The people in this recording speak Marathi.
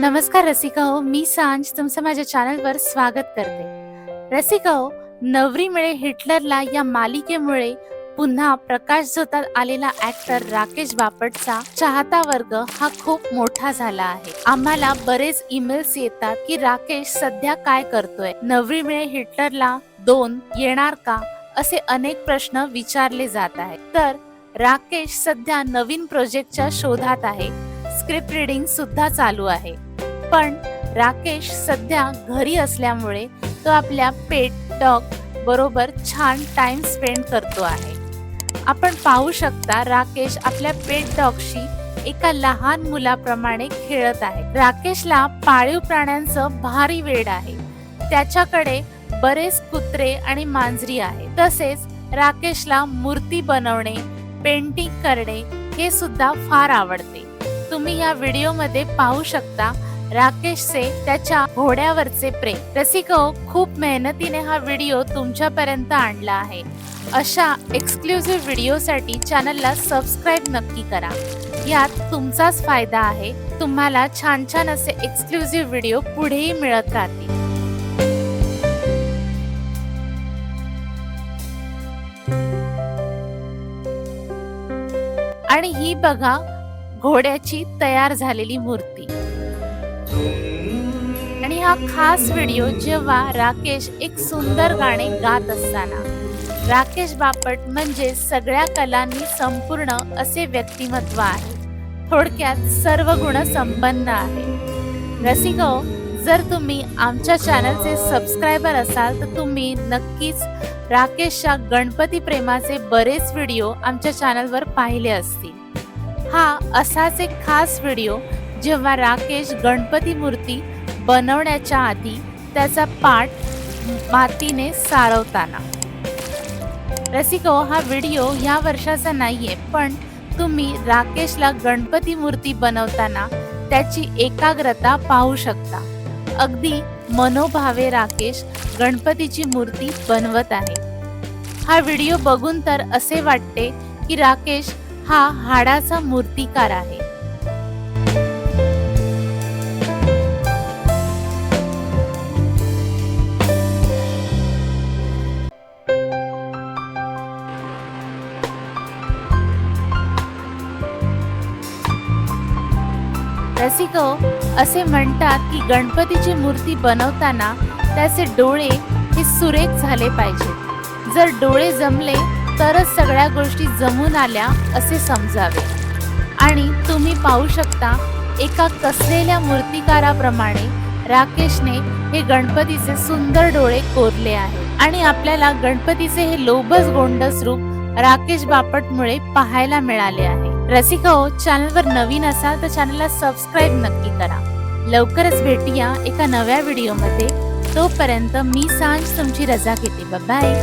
नमस्कार रसिका हो मी सांज तुमचं माझ्या चॅनलवर स्वागत करते. रसिका हो नवरी मिळे हिटलरला या मालिकेमुळे पुन्हा प्रकाश झोतात आलेला ऍक्टर राकेश बापटचा चाहता वर्ग हा खूप मोठा झाला आहे. आम्हाला बरेच ईमेल्स येतात की राकेश सध्या काय करतोय? नवरी मिळे हिटलरला दोन येणार का? असे अनेक प्रश्न विचारले जात आहेत. तर राकेश सध्या नवीन प्रोजेक्टच्या शोधात आहे. स्क्रिप्ट रिडिंग सुद्धा चालू आहे. पण राकेश सध्या घरी असल्यामुळे तो आपल्या पेट डॉग बरोबर छान टाइम स्पेंड करतो आहे. आपण पाहू शकता राकेश आपल्या पेट डॉगशी एका लहान मुलाप्रमाणे खेळत आहे. राकेशला पाळीव प्राण्यांचं भारी वेड आहे. त्याच्याकडे बरेच कुत्रे आणि मांजरी आहे. तसेच राकेशला मूर्ती बनवणे पेंटिंग करणे हे सुद्धा फार आवडते. तुम्ही या व्हिडिओमध्ये पाहू शकता राकेशचे त्याच्या घोड्यावरचे प्रेम. रसिको खूप मेहनतीने हा व्हिडिओ तुमच्यापर्यंत आणला आहे. अशा एक्सक्लुझिव्ह व्हिडिओसाठी चॅनलला सबस्क्राईब नक्की करा. यात तुमचाच फायदा आहे. तुम्हाला छान छान असे एक्सक्लुझिव्ह व्हिडिओ पुढेही मिळत राहतील. आणि ही बघा घोड्याची तयार झालेली मूर्ती. आणि हा खास व्हिडिओ जेव्हा राकेश एक सुंदर गाणे गात असताना. राकेश बापट म्हणजे सगळ्या कलांनी संपूर्ण असे व्यक्तिमत्व आहे. थोडक्यात सर्व गुण संपन्न आहे. रसिको हो, जर तुम्ही आमच्या चॅनलचे सबस्क्रायबर असाल तर तुम्ही नक्कीच राकेशच्या गणपती प्रेमाचे बरेच व्हिडिओ आमच्या चॅनलवर पाहिले असतील. हा असाच एक खास व्हिडिओ जेव्हा राकेश गणपती मूर्ती बनवण्याच्या आधी त्याचा पाठ मातीने सारवताना. रसिको हा व्हिडिओ ह्या वर्षाचा नाहीये पण तुम्ही राकेशला गणपती मूर्ती बनवताना त्याची एकाग्रता पाहू शकता. अगदी मनोभावे राकेश गणपतीची मूर्ती बनवत आहे. हा व्हिडिओ बघून तर असे वाटते की राकेश हा हाडाचा मूर्तिकार आहे. रसिक असे म्हणतात की गणपतीची मूर्ती बनवताना त्याचे डोळे हे सुरेख झाले पाहिजे जर डोळे जमले तरच सगळ्या गोष्टी जमून आल्या असे समजावे. आणि तुम्ही पाहू शकता एका कसलेल्या मूर्तिकाराप्रमाणे राकेशने हे गणपतीचे सुंदर डोळे कोरले आहे आणि आपल्याला गणपतीचे हे लोभस गोंडस रूप राकेश बापटमुळे पाहायला मिळाले आहे. रसिका हो चॅनलवर नवीन असाल तर चॅनलला सबस्क्राईब नक्की करा. लवकरच भेटूया एका नव्या व्हिडिओमध्ये. तोपर्यंत मी सांज तुमची रजा घेते. बाय